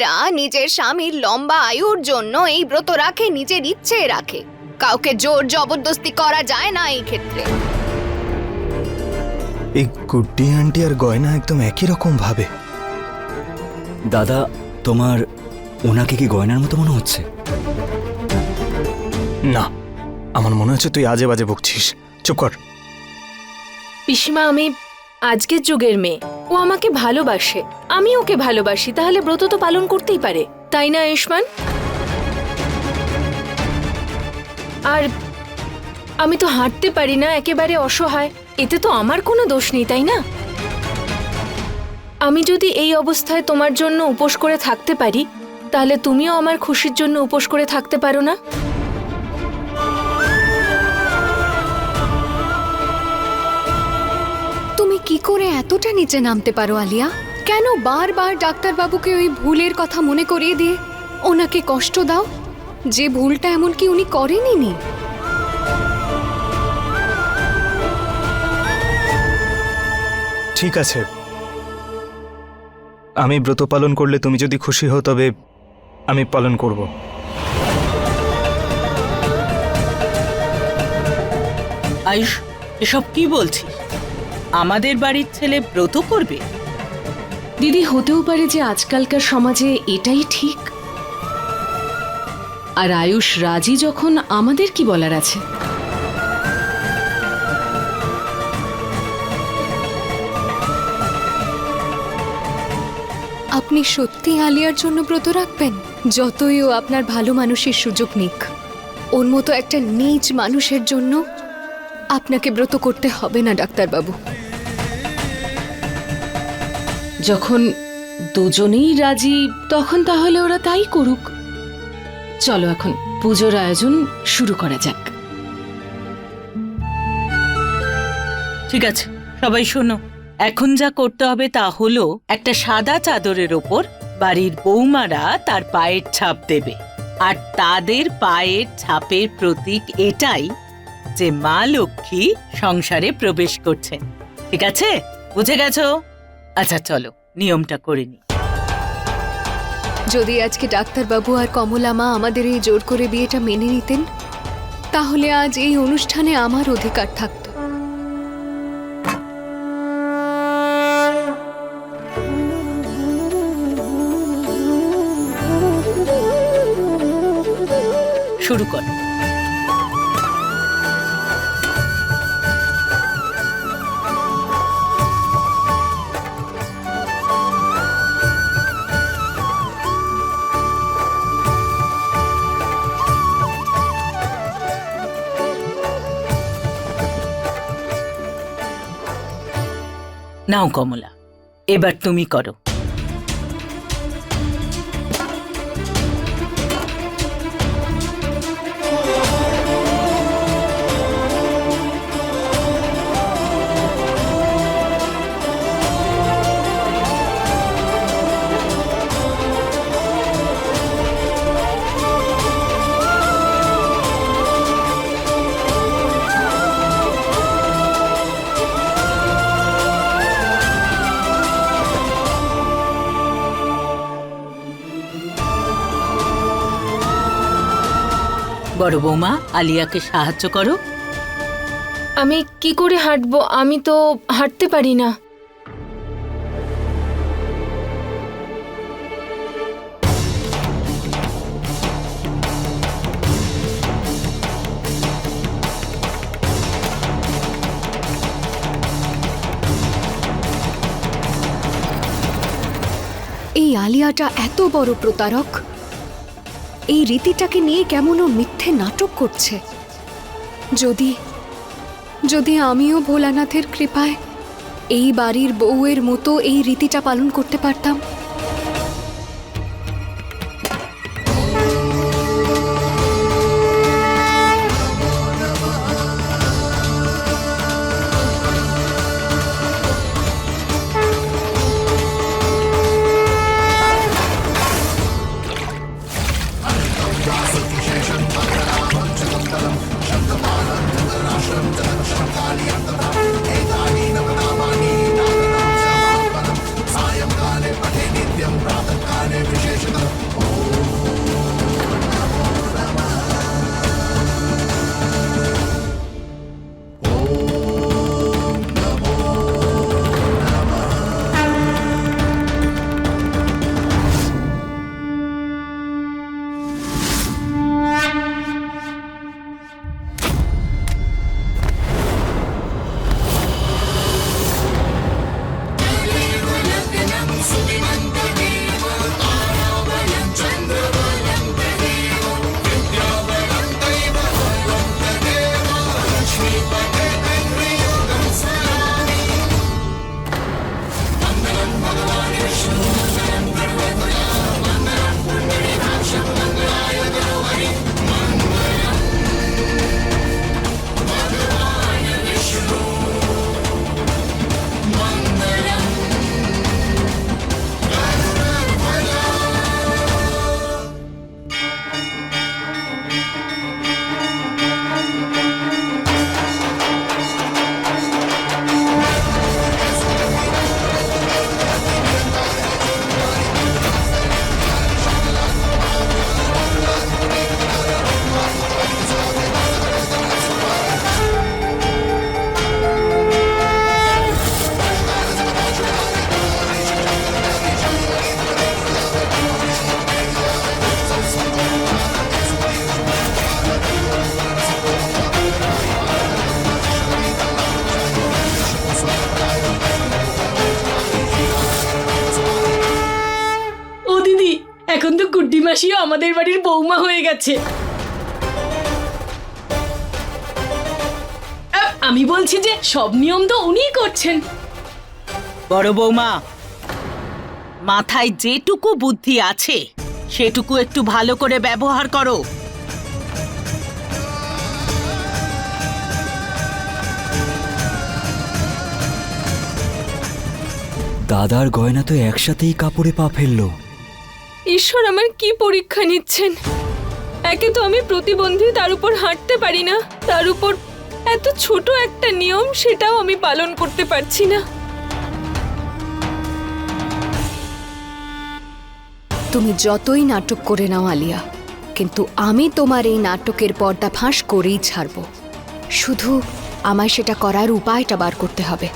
মেয়েরা নিজের স্বামীর লম্বা আয়ুর জন্য এই ব্রত রাখে নিজের ইচ্ছে রাখে। কাউকে জোর জবরদস্তি করা যায় না এই ক্ষেত্রে। এই গুড্ডি আন্টি আর গয়না একদম একই রকম ভাবে। দাদা তোমার ওনাকে কি গয়নার মতো মনে হচ্ছে? না আমার মনে হচ্ছে তুই আজে বাজে বকছিস চুপ কর। পিসিমা আমি আজকের যুগের মেয়ে। ও আমাকে ভালোবাসে। আমি ওকে ভালোবাসি, তাহলে ব্রত তো পালন করতেই পারে। তাই না, আয়ুষ্মান? আর আমি তো হাঁটতে পারি না, একেবারে অসহায়। এতে তো আমার কোনো দোষ নেই, তাই না? আমি যদি এই অবস্থায় তোমার জন্য উপোস করে থাকতে পারি, তাহলে তুমিও আমার খুশির জন্য উপোস করে থাকতে পারো না? করে এতটা নিচে নামতে পারো আলিয়া? কেন বারবার ডাক্তারবাবুকে ওই ভুলের কথা মনে করিয়ে দিয়ে ওনাকে কষ্ট দাও? যে ভুলটা এমনকি উনি করেনি নি। ঠিক আছে। আমি ব্রত পালন করলে তুমি যদি খুশি হও তবে আমি পালন করব। আয়ুষ এসব কি বলছিস? আমাদের বাড়ির ছেলে ব্রত করবে? দিদি হতেও পারে যে আজকালকার সমাজে এটাই ঠিক। আর আয়ুষ রাজি যখন আমাদের কি বলার আছে? আপনি সত্যি আলিয়ার জন্য ব্রত রাখবেন? যতই ও আপনার ভালো মানুষের সুযোগ নিক। ওর মতো একটা নিজ মানুষের জন্য আপনাকে ব্রত করতে হবে না ডাক্তারবাবু। যখন দুজনেই রাজি, তখন তাহলে ওরা তাই করুক। চলো এখন পুজোর আয়োজন শুরু করা যাক। ঠিক আছে, সবাই শোনো। এখন যা করতে হবে তা হলো একটা সাদা চাদরের ওপর বাড়ির বৌমারা তার পায়ের ছাপ দেবে। আর তাদের পায়ের ছাপের প্রতীক এটাই যে মা লক্ষ্মী সংসারে প্রবেশ করছেন। ঠিক আছে? বুঝে গেছো? আচ্ছা চলো নিয়মটা করে নি। যদি আজকে ডাক্তারবাবু আর কমলা মা আমাদের এই জোর করে বিয়েটা মেনে নিতেন তাহলে আজ এই অনুষ্ঠানে আমার অধিকার থাকতো। শুরু কর। নাও কমলা এবার তুমি করো। বড় বৌমা। আলিয়াকে সাহায্য করো। আমি কি করে হাঁটবো? আমি তো হাঁটতে পারি না। এই আলিয়াটা এত বড় প্রতারক। এই রীতিটাকে নিয়ে কেমন ও মিথ্যে নাটক করছে? যদি যদি আমিও ভোলানাথের কৃপায় এই বাড়ির বউয়ের মতো এই রীতিটা পালন করতে পারতাম। এখন তো গুড্ডি মাসিও আমাদের বাড়ির বৌমা হয়ে গেছে। আমি বলছি যে সব নিয়ম তো উনিই করছেন। বড় বৌমা মাথায় যেটুকু বুদ্ধি আছে সেটুকু একটু ভালো করে ব্যবহার করো। দাদার গয়না তো একসাথেই কাপড়ে পা ফেলল। ঈশ্বর আমার কি পরীক্ষা নিচ্ছেন? একে তো আমি প্রতিবন্ধী তার উপর হাঁটতে পারি না। তার উপর এত ছোট একটা নিয়ম সেটাও আমি পালন করতে পারছি না। তুমি যতই নাটক করে নাও আলিয়া কিন্তু আমি তোমার এই নাটকের পর্দা ফাঁস করেই ছাড়ব। শুধু আমায় সেটা করার উপায়টা বার করতে হবে।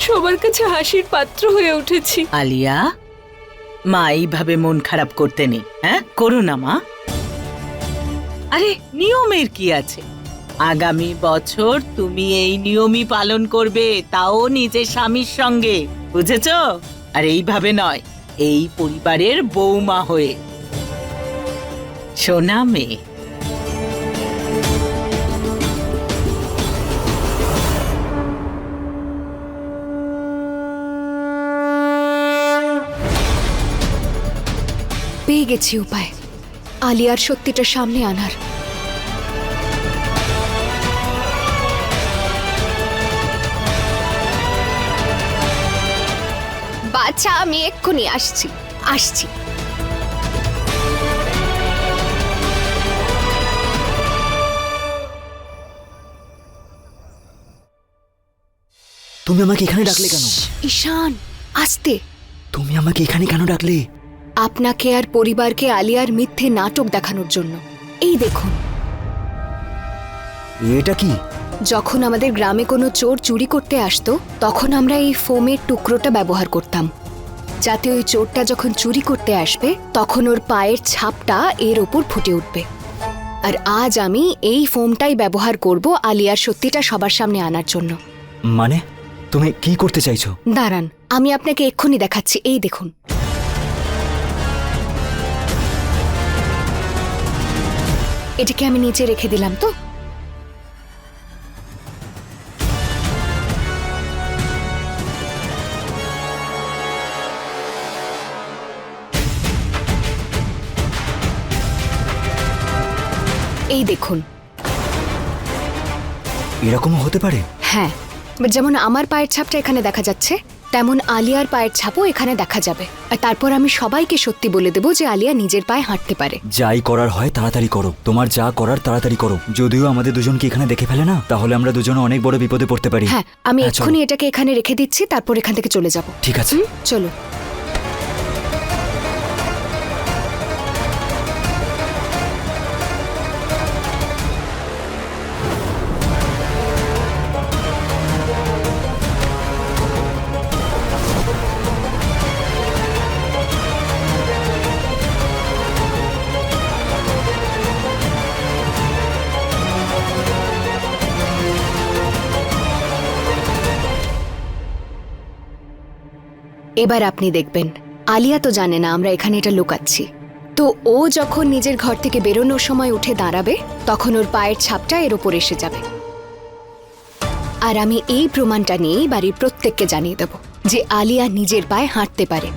সবার কাছে হাসির পাত্র হয়ে উঠেছি। আলিয়া? মা এইভাবে মন খারাপ করতে নেই হ্যাঁ? করো না, মা। আরে, নিয়মের কি আছে? আগামী বছর তুমি এই নিয়মই পালন করবে, তাও নিজের স্বামীর সঙ্গে, বুঝেছ? আর এইভাবে নয়, এই পরিবারের বৌমা হয়ে। সোনা মেয়ে পেয়ে গেছি উপায়। আলিয়ার সত্যিটা সামনে আনার। বাচ্চা আমি এক্ষুনি আসছি আসছি। তুমি আমাকে এখানে ডাকলে কেন? ঈশান আসতে। তুমি আমাকে এখানে কেন ডাকলে? আপনাকে আর পরিবারকে আলিয়ার মিথ্যে নাটক দেখানোর জন্য। এই দেখুন। এটা কি? যখন আমাদের গ্রামে কোনো চোর চুরি করতে আসতো তখন আমরা এই ফোমের টুকরোটা ব্যবহার করতাম। যাতে ওই চোরটা যখন চুরি করতে আসবে তখন ওর পায়ের ছাপটা এর ওপর ফুটে উঠবে। আর আজ আমি এই ফোমটাই ব্যবহার করব আলিয়ার সত্যিটা সবার সামনে আনার জন্য। মানে? তুমি কি করতে চাইছো? দাঁড়ান আমি আপনাকে এক্ষুনি দেখাচ্ছি। এই দেখুন। এটাকে আমি নিচে রেখে দিলাম তো। এই দেখুন। এরকমও হতে পারে? হ্যাঁ যেমন আমার পায়ের ছাপটা এখানে দেখা যাচ্ছে। তেমন আলিয়ার পায়ের ছাপও এখানে দেখা যাবে। আর তারপর আমি সবাইকে সত্যি বলে দেবো যে আলিয়া নিজের পায়ে হাঁটতে পারে। যাই করার হয় তাড়াতাড়ি করো। তোমার যা করার তাড়াতাড়ি করো। যদিও আমাদের দুজনকে এখানে দেখে ফেলে না তাহলে আমরা দুজনে অনেক বড় বিপদে পড়তে পারি। হ্যাঁ আমি হ্যাঁ, এক্ষুনি এটাকে এখানে রেখে দিচ্ছি তারপর এখান থেকে চলে যাব। ঠিক আছে। চলো। এবার আপনি দেখবেন। আলিয়া তো জানে না আমরা এখানে এটা লুকাচ্ছি। তো ও যখন নিজের ঘর থেকে বেরোনোর সময় উঠে দাঁড়াবে তখন ওর পায়ের ছাপটা এর ওপর এসে যাবে। আর আমি এই প্রমাণটা নিয়েই বাড়ির প্রত্যেককে জানিয়ে দেব যে আলিয়া নিজের পায়ে হাঁটতে পারে।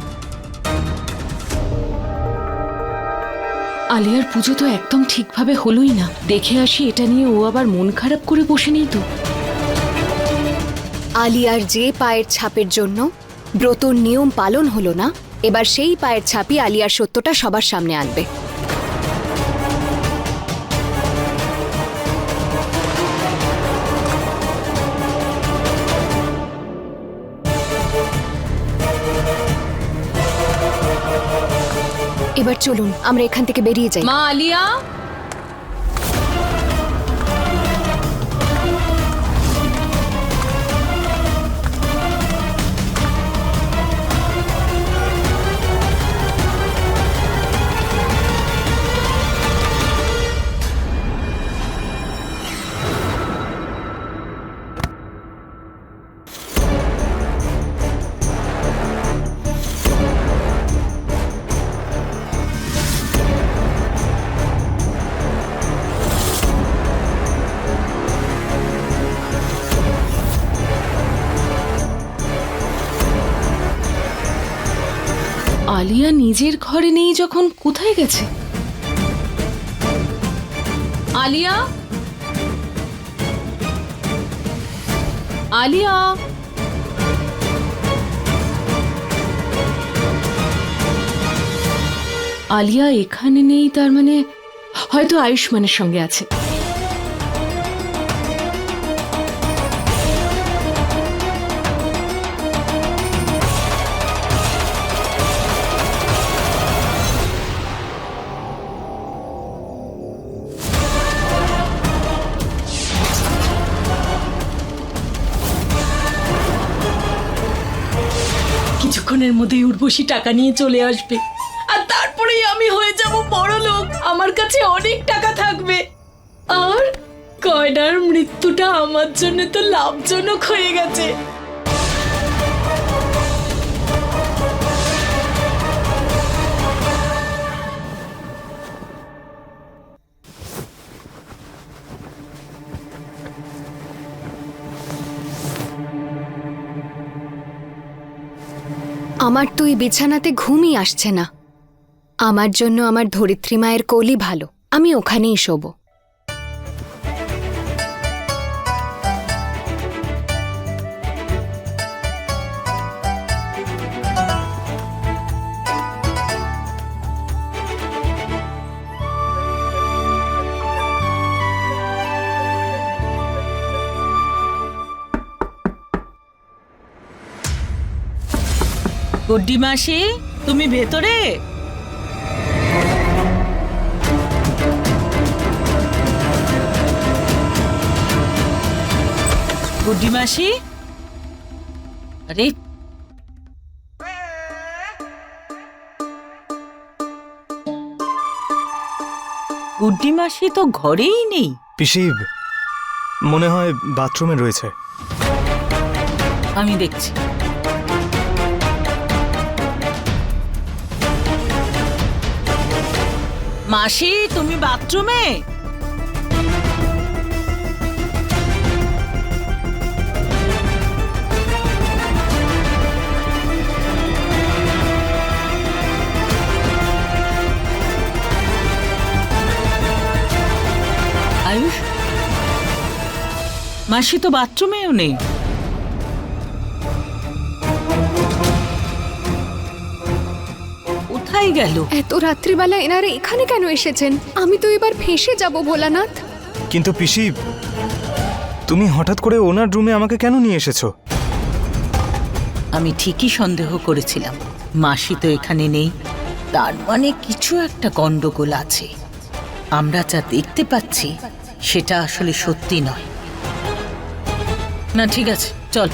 আলিয়ার পুজো তো একদম ঠিকভাবে হলোই না। দেখে আসি এটা নিয়ে ও আবার মন খারাপ করে বসে নেই তো। আলিয়ার যে পায়ের ছাপের জন্য ব্রতর নিয়ম পালন হলো না, এবার সেই পায়ের ছাপই আলিয়ার সত্যটা সবার সামনে আনবে। এবার চলুন, আমরা এখান থেকে বেরিয়ে যাই। মা আলিয়া? আলিয়া নিজের ঘরে নেই যখন, কোথায় গেছে? আলিয়া? আলিয়া? আলিয়া এখানে নেই, তার মানে হয়তো আয়ুষ্মানের সঙ্গে আছে। উর্বশী টাকা নিয়ে চলে আসবে। আর তারপরেই আমি হয়ে যাব বড় লোক। আমার কাছে অনেক টাকা থাকবে। আর কয়নার মৃত্যুটা আমার জন্য তো লাভজনক হয়ে গেছে। আমার তো এই বিছানাতে ঘুমই আসছে না। আমার জন্য আমার ধরিত্রী মায়ের কোলই ভালো। আমি ওখানেই শোবো। গুড্ডি মাসি তুমি ভেতরে? গুড্ডি মাসি? আরে গুড্ডি মাসি তো ঘরেই নেই। পিসি মনে হয় বাথরুমে রয়েছে। আমি দেখছি। মাসি তুমি বাথরুমে? আয়ুষ মাসি তো বাথরুমেও নেই। কোথায় গেল? এত রাত্রিবেলা এনারা এখানে কেন এসেছেন? আমি তো এবার ফেঁসে যাব ভোলানাথ। কিন্তু পিসি তুমি হঠাৎ করে ওনার রুমে আমাকে কেন নিয়ে এসেছ? আমি ঠিকই সন্দেহ করেছিলাম। মাসি তো এখানে নেই। তার মানে কিছু একটা গন্ডগোল আছে। আমরা যা দেখতে পাচ্ছি সেটা আসলে সত্যি নয়। না ঠিক আছে চল।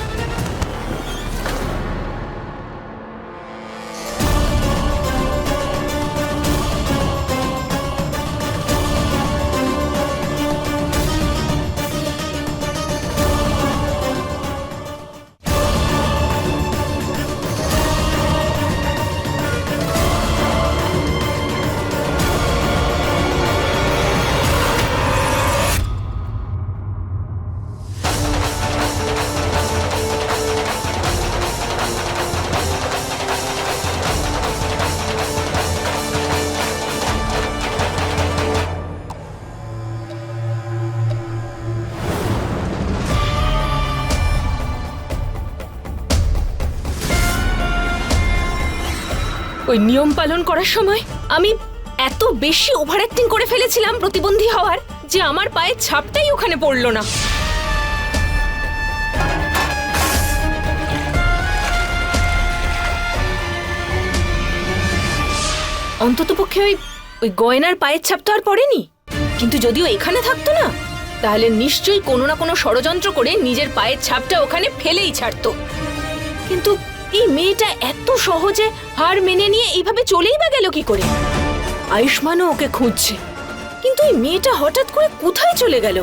ওই নিয়ম পালন করার সময় আমি এত বেশি ওভার করে ফেলেছিলাম প্রতিবন্ধী হওয়ার যে আমার পায়ের ছাপটাই ওখানে পড়ল না। অন্ততপক্ষে ওই ওই গয়নার পায়ের ছাপ তো আর পড়েনি। কিন্তু যদিও এখানে থাকতো না, তাহলে নিশ্চয়ই কোনো না কোনো ষড়যন্ত্র করে নিজের পায়ের ছাপটা ওখানে ফেলেই ছাড়তো। কিন্তু এই মেয়েটা এত সহজে হার মেনে নিয়ে এইভাবে চলেই বা গেল কি করে? আয়ুষ্মানও ওকে খুঁজছে। কিন্তু এই মেয়েটা হঠাৎ করে কোথায় চলে গেল?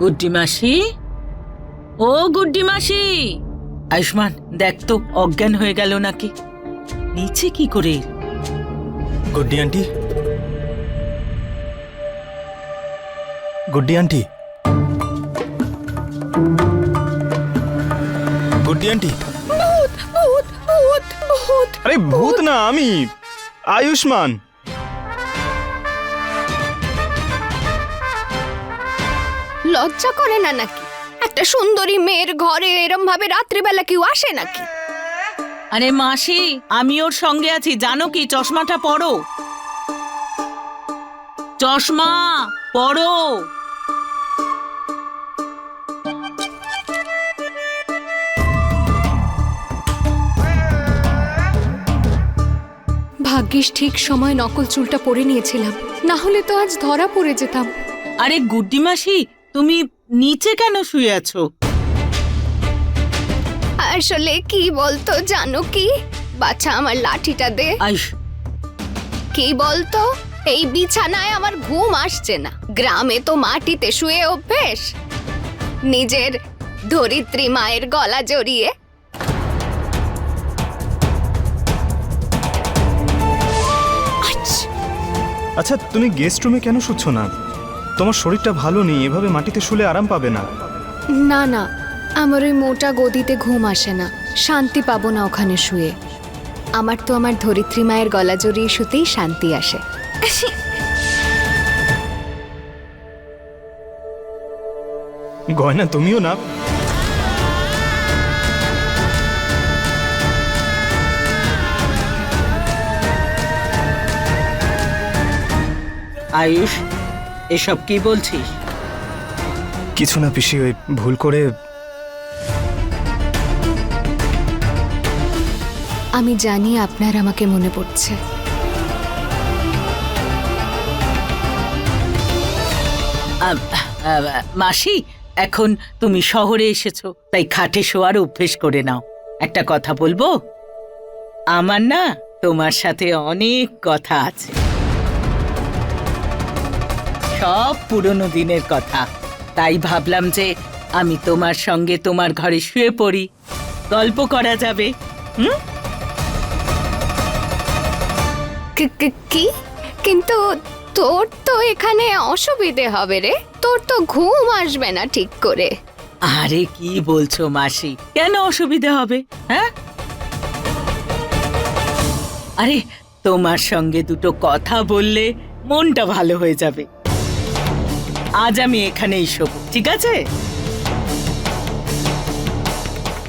গুড্ডি মাসি? ও গুড্ডি মাসি! আয়ুষ্মান দেখ তো অজ্ঞান হয়ে গেল নাকি? নিচে কি করে? Guddi aunty. Guddi aunty. Guddi aunty. ভূত ভূত ভূত আরে ভূত না আমি। আয়ুষ্মান। লজ্জা করে না নাকি? একটা সুন্দরী মেয়ের ঘরে এরম ভাবে রাত্রিবেলা কেউ আসে নাকি? আরে মাসি আমি ওর সঙ্গে আছি জানো কি? চশমাটা পড়ো চশমা পড়ো ভাগ্যিস ঠিক সময় নকল চুলটা পরে নিয়েছিলাম। না হলে তো আজ ধরা পড়ে যেতাম। আরে গুড্ডি মাসি তুমি নিচে কেন শুয়ে আছো? আসলে কি বলতো জানো কি? বাচ্চা আমার লাঠিটা দে। কি বলতো এই বিছানায় আমার ঘুম আসছে না। গ্রামে তো মাটিতে শুয়ে অভ্যেস। নিজের ধরিত্রী মায়ের গলা জড়িয়ে। আচ্ছ! আচ্ছা তুমি গেস্ট রুমে কেন শুচ্ছ না? তোমার শরীরটা ভালো নেই এভাবে মাটিতে শুলে আরাম পাবে না। না না আমার ওই মোটা গদিতে ঘুম আসে না। শান্তি পাবো না ওখানে শুয়ে। আমার তো আমার ধরিত্রী মায়ের গলা জড়িয়ে শুতেই শান্তি আসে। গয়না তুমিও না আয়ুষ এসব কি বলছিস? কিছু না পিসি ওই ভুল করে আমি জানি আপনার আমাকে মনে পড়ছে। মাসি এখন তুমি শহরে এসেছ তাই খাটে শোয়ার অভ্যেস করে নাও। একটা কথা বলব? আমার না তোমার সাথে অনেক কথা আছে। সব পুরনো দিনের কথা। তাই ভাবলাম যে আমি তোমার সঙ্গে তোমার ঘরে শুয়ে পড়ি। গল্প করা যাবে হুম? কি- কিন্তু তোর তো এখানে অসুবিধে হবে রে। তোর তো ঘুম আসবে না ঠিক করে। আরে কি বলছো মাসি? কেন অসুবিধে হবে হ্যাঁ? আরে তোমার সঙ্গে দুটো কথা বললে মনটা ভালো হয়ে যাবে। আজ আমি এখানেই শোব, ঠিক আছে?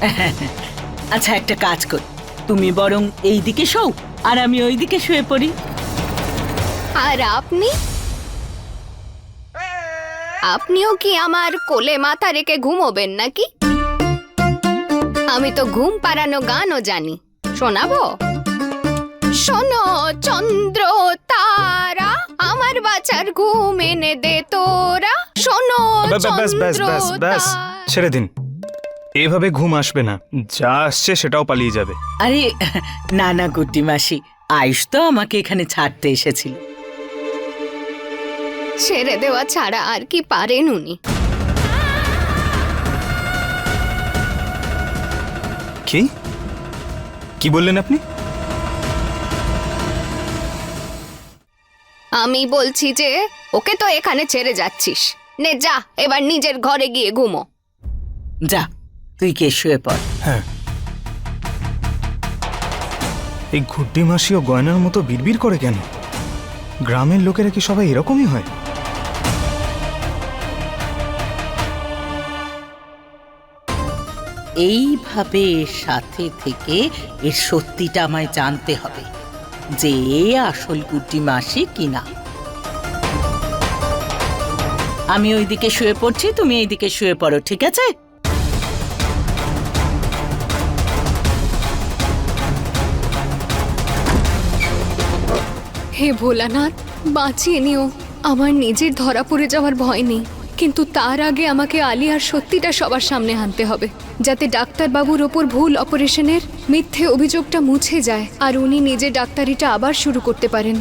আচ্ছা একটা কাজ কর। তুমি বরং এই দিকে শোও, আর আমি ওই দিকে শুয়ে পড়ি। আর আপনি? আপনিও কি আমার কোলে মাথা রেখে ঘুমোবেন নাকি? আমি তো ঘুম পাড়ানো গানও জানি। শোনাবো? শোনো চন্দ্র তারা আমার বাচ্চার ঘুম এনে দে তোরা। শোনো ব্যাস ব্যাস ব্যাস ব্যাস চন্দ্র ব্যাস তারা। ছেড়ে দিন। এভাবে ঘুম আসবে না। যা আসছে সেটাও পালিয়ে যাবে। আরে না না গুড্ডি মাসি আয়ুষ তো আমাকে এখানে ছাড়তে এসেছিল। ছেড়ে দেওয়া ছাড়া আর কি পারেন উনি। কি? কি বললেন আপনি? আমি বলছি যে ওকে তো এখানে ছেড়ে যাচ্ছিস। নে যা এবার নিজের ঘরে গিয়ে ঘুমো। যা তুই কে শুয়ে পড়। হ্যাঁ। এই ঘুড্ডি মাসি ও গয়নার মতো বিড়বিড় করে কেন? গ্রামের লোকেরা কি সবাই এরকমই হয়? এইভাবে এর সাথে থেকে এর সত্যিটা আমায় জানতে হবে। যে আসল গুটি মাসি কিনা। আমি ওইদিকে শুয়ে পড়ছি, তুমি এইদিকে শুয়ে পড়ো, ঠিক আছে? হে ভোলানাথ, বাঁচিয়ে নিও। আমার নিজের ধরা পড়ে যাওয়ার ভয় নেই। কিন্তু তার আগে আমাকে আলিয়ার সত্যিটা সবার সামনে আনতে হবে, যাতে ডাক্তারবাবুর ওপর ভুল অপারেশনের মিথ্যে অভিযোগটা মুছে যায় আর উনি নিজে ডাক্তারিটা আবার শুরু করতে পারেন।